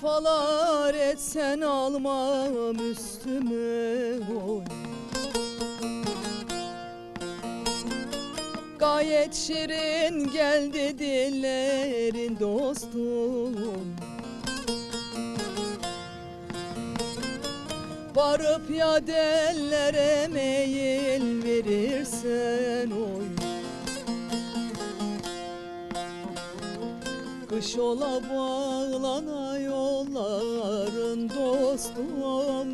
Cefalar etsen almam üstüme oy. Gayet şirin geldi dillerin dostum. Varıp ya dellere meyil verirsen oy Kış ola bağlana yolların dostum,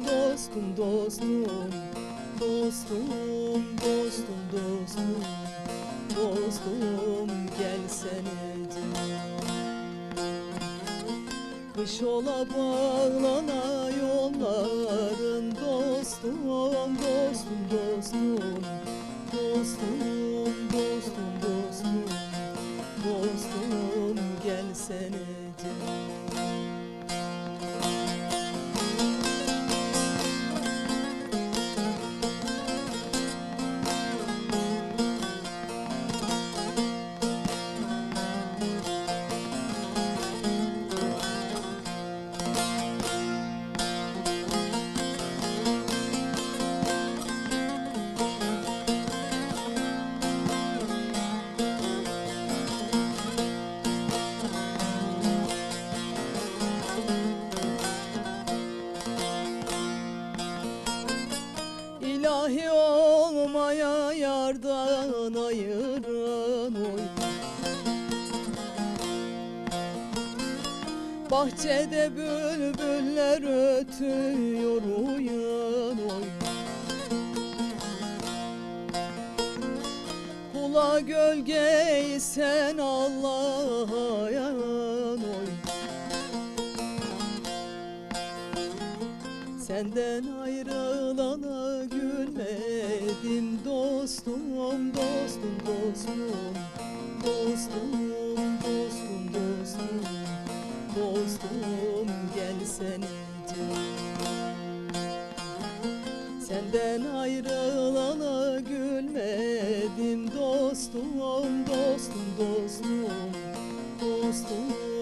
dostum, dostum Dostum, dostum, dostum, dostum gelsene Kış ola bağlana gelsene Bahçede bülbüller ötüyor uyan oy. Kula gölgeysen Allah'a yan oy. Senden ayrılana gülmedim dostum, dostum Dostum, dostum, dostum gelsene Senden ayrılana gülmedim dostum, dostum Dostum, dostum,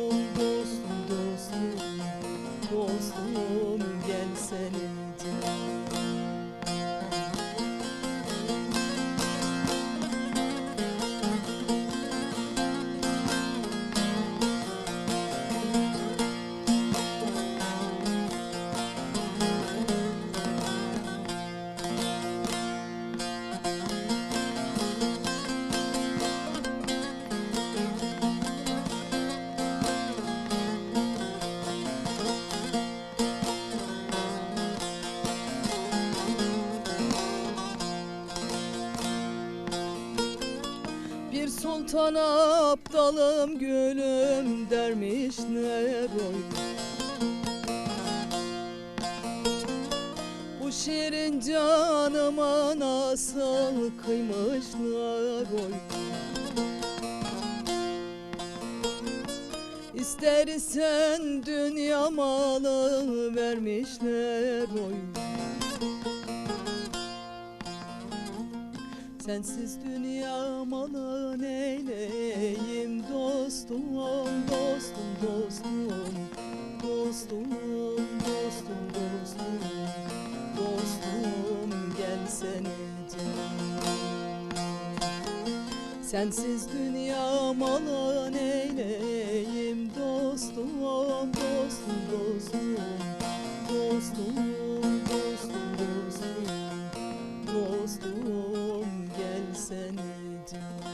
sultan aptalım gülüm dermişler oy Bu şirin canıma nasıl kıymışlar oy İstersen dünya malı vermişler oy Sensiz dünyam anan eyleyim. Dostum dostum dostum dostum dostum dostum dostum gelsene canım Sensiz dünyam anan eyleyim. Dostum dostum dostum dostum dostum dostum dostum eternity.